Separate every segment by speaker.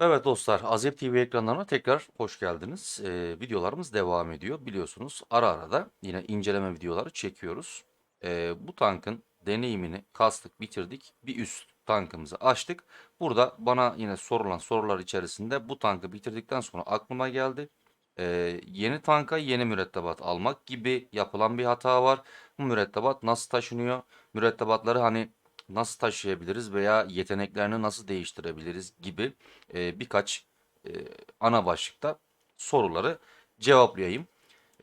Speaker 1: Evet dostlar, Azep TV ekranlarına tekrar hoş geldiniz. Ee, videolarımız devam ediyor. Biliyorsunuz ara ara da yine inceleme videoları çekiyoruz. Ee, bu tankın deneyimini kastık, bitirdik. Bir üst tankımızı açtık. Burada bana yine sorulan sorular içerisinde bu tankı bitirdikten sonra aklıma geldi. Ee, yeni tanka yeni mürettebat almak gibi yapılan bir hata var. Bu mürettebat nasıl taşınıyor? Mürettebatları hani nasıl taşıyabiliriz veya yeteneklerini nasıl değiştirebiliriz gibi e, birkaç e, ana başlıkta soruları cevaplayayım.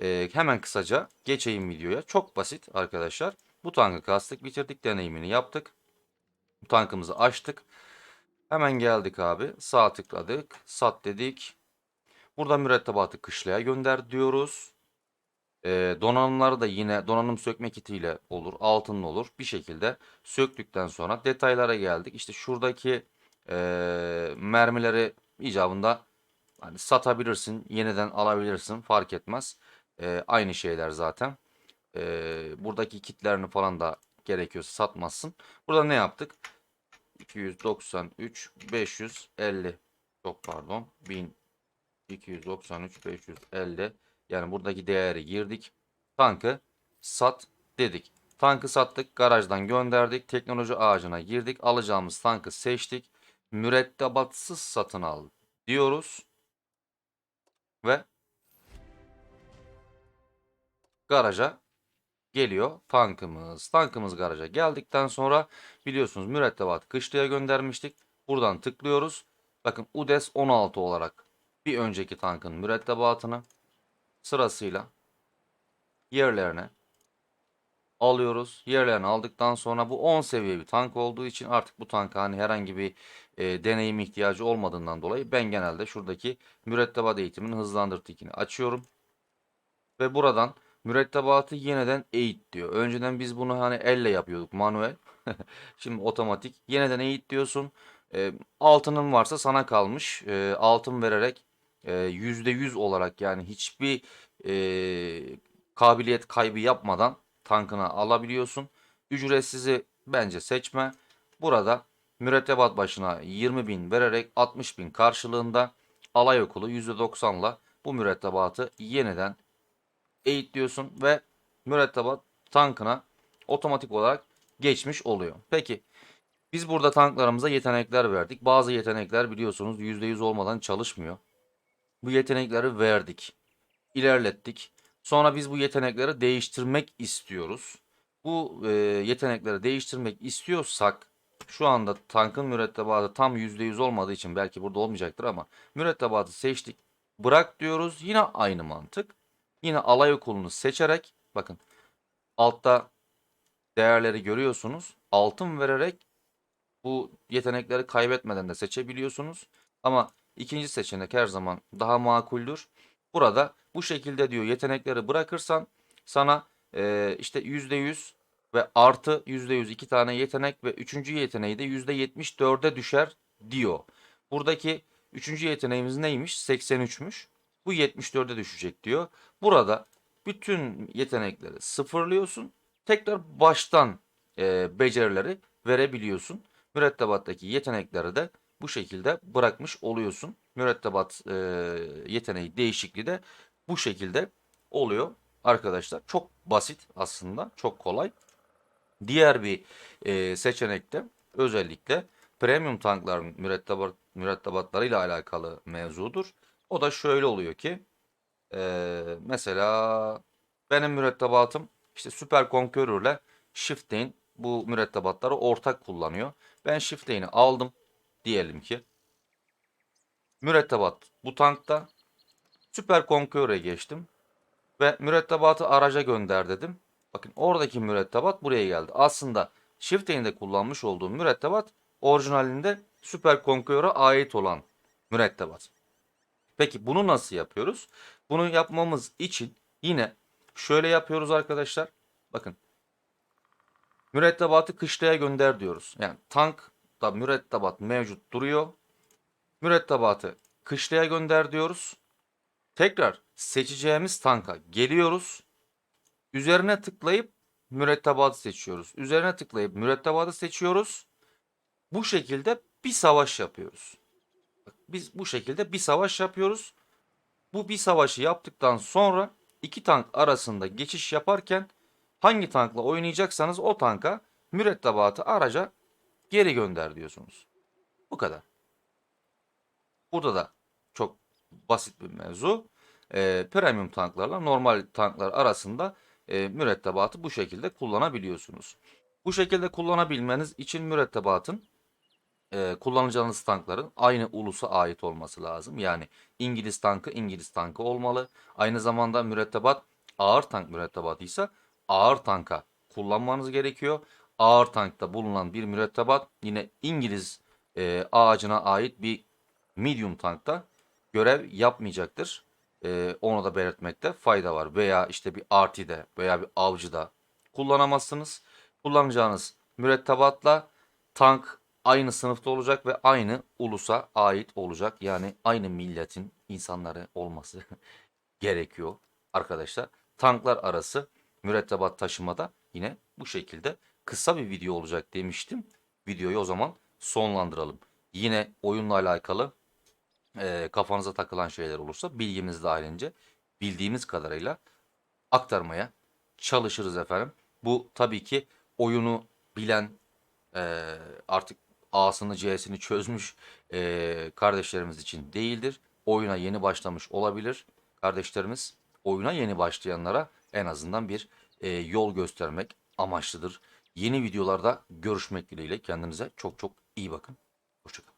Speaker 1: E, hemen kısaca geçeyim videoya. Çok basit arkadaşlar. Bu tankı kastık, bitirdik, deneyimini yaptık. Bu tankımızı açtık. Hemen geldik abi. Sağ tıkladık. Sat dedik. Burada mürettebatı kışlaya gönder diyoruz. Ee, donanımları da yine donanım sökme kitiyle olur, altınlı olur. Bir şekilde söktükten sonra detaylara geldik. İşte şuradaki ee, mermileri icabında hani satabilirsin, yeniden alabilirsin fark etmez. Ee, aynı şeyler zaten. Ee, buradaki kitlerini falan da gerekiyorsa satmazsın. Burada ne yaptık? 293 550 çok pardon 1293 550 yani buradaki değeri girdik. Tankı sat dedik. Tankı sattık. Garajdan gönderdik. Teknoloji ağacına girdik. Alacağımız tankı seçtik. Mürettebatsız satın al diyoruz. Ve garaja geliyor tankımız. Tankımız garaja geldikten sonra biliyorsunuz mürettebat kışlaya göndermiştik. Buradan tıklıyoruz. Bakın UDES 16 olarak bir önceki tankın mürettebatını sırasıyla yerlerine alıyoruz. Yerlerini aldıktan sonra bu 10 seviye bir tank olduğu için artık bu tanka hani herhangi bir e, deneyim ihtiyacı olmadığından dolayı ben genelde şuradaki mürettebat eğitimini hızlandır tikini açıyorum. Ve buradan mürettebatı yeniden eğit diyor. Önceden biz bunu hani elle yapıyorduk manuel. Şimdi otomatik. Yeniden eğit diyorsun. E, altının varsa sana kalmış. E, altın vererek %100 olarak yani hiçbir e, kabiliyet kaybı yapmadan tankına alabiliyorsun. Ücretsizi bence seçme. Burada mürettebat başına 20 bin vererek 60 bin karşılığında alay okulu %90'la bu mürettebatı yeniden eğitliyorsun ve mürettebat tankına otomatik olarak geçmiş oluyor. Peki biz burada tanklarımıza yetenekler verdik. Bazı yetenekler biliyorsunuz %100 olmadan çalışmıyor. Bu yetenekleri verdik. ilerlettik. Sonra biz bu yetenekleri değiştirmek istiyoruz. Bu e, yetenekleri değiştirmek istiyorsak şu anda tankın mürettebatı tam %100 olmadığı için belki burada olmayacaktır ama mürettebatı seçtik. Bırak diyoruz. Yine aynı mantık. Yine alay okulunu seçerek bakın altta değerleri görüyorsunuz. Altın vererek bu yetenekleri kaybetmeden de seçebiliyorsunuz. Ama ikinci seçenek her zaman daha makuldür. Burada bu şekilde diyor yetenekleri bırakırsan sana e, işte %100 ve artı %100 iki tane yetenek ve üçüncü yeteneği de %74'e düşer diyor. Buradaki üçüncü yeteneğimiz neymiş? 83'müş. Bu 74'e düşecek diyor. Burada bütün yetenekleri sıfırlıyorsun. Tekrar baştan e, becerileri verebiliyorsun. Mürettebattaki yetenekleri de bu şekilde bırakmış oluyorsun. Mürettebat e, yeteneği değişikliği de bu şekilde oluyor arkadaşlar. Çok basit aslında. Çok kolay. Diğer bir e, seçenekte özellikle premium tankların mürettebat, mürettebatlarıyla alakalı mevzudur. O da şöyle oluyor ki e, mesela benim mürettebatım işte Super Conqueror ile Shift'in bu mürettebatları ortak kullanıyor. Ben Shift'ini aldım diyelim ki. Mürettebat bu tankta. Süper Conqueror'e geçtim. Ve mürettebatı araca gönder dedim. Bakın oradaki mürettebat buraya geldi. Aslında Shift'inde kullanmış olduğum mürettebat orijinalinde Süper Conqueror'a ait olan mürettebat. Peki bunu nasıl yapıyoruz? Bunu yapmamız için yine şöyle yapıyoruz arkadaşlar. Bakın mürettebatı kışlaya gönder diyoruz. Yani tankta mürettebat mevcut duruyor. Mürettebatı kışlaya gönder diyoruz. Tekrar seçeceğimiz tanka geliyoruz. Üzerine tıklayıp mürettebatı seçiyoruz. Üzerine tıklayıp mürettebatı seçiyoruz. Bu şekilde bir savaş yapıyoruz. biz bu şekilde bir savaş yapıyoruz. Bu bir savaşı yaptıktan sonra iki tank arasında geçiş yaparken hangi tankla oynayacaksanız o tanka mürettebatı araca geri gönder diyorsunuz. Bu kadar. Burada da çok basit bir mevzu. Ee, premium tanklarla normal tanklar arasında e, mürettebatı bu şekilde kullanabiliyorsunuz. Bu şekilde kullanabilmeniz için mürettebatın e, kullanacağınız tankların aynı ulusa ait olması lazım. Yani İngiliz tankı İngiliz tankı olmalı. Aynı zamanda mürettebat ağır tank mürettebatıysa ağır tanka kullanmanız gerekiyor. Ağır tankta bulunan bir mürettebat yine İngiliz e, ağacına ait bir medium tankta görev yapmayacaktır. E, onu da belirtmekte fayda var. Veya işte bir RT'de veya bir avcıda kullanamazsınız. Kullanacağınız mürettebatla tank aynı sınıfta olacak ve aynı ulusa ait olacak. Yani aynı milletin insanları olması gerekiyor arkadaşlar. Tanklar arası mürettebat taşımada yine bu şekilde kısa bir video olacak demiştim. Videoyu o zaman sonlandıralım. Yine oyunla alakalı e, kafanıza takılan şeyler olursa bilgimiz dahilince bildiğimiz kadarıyla aktarmaya çalışırız efendim. Bu tabii ki oyunu bilen e, artık A'sını C'sini çözmüş e, kardeşlerimiz için değildir. Oyuna yeni başlamış olabilir kardeşlerimiz. Oyuna yeni başlayanlara en azından bir e, yol göstermek amaçlıdır. Yeni videolarda görüşmek dileğiyle kendinize çok çok iyi bakın. Hoşçakalın.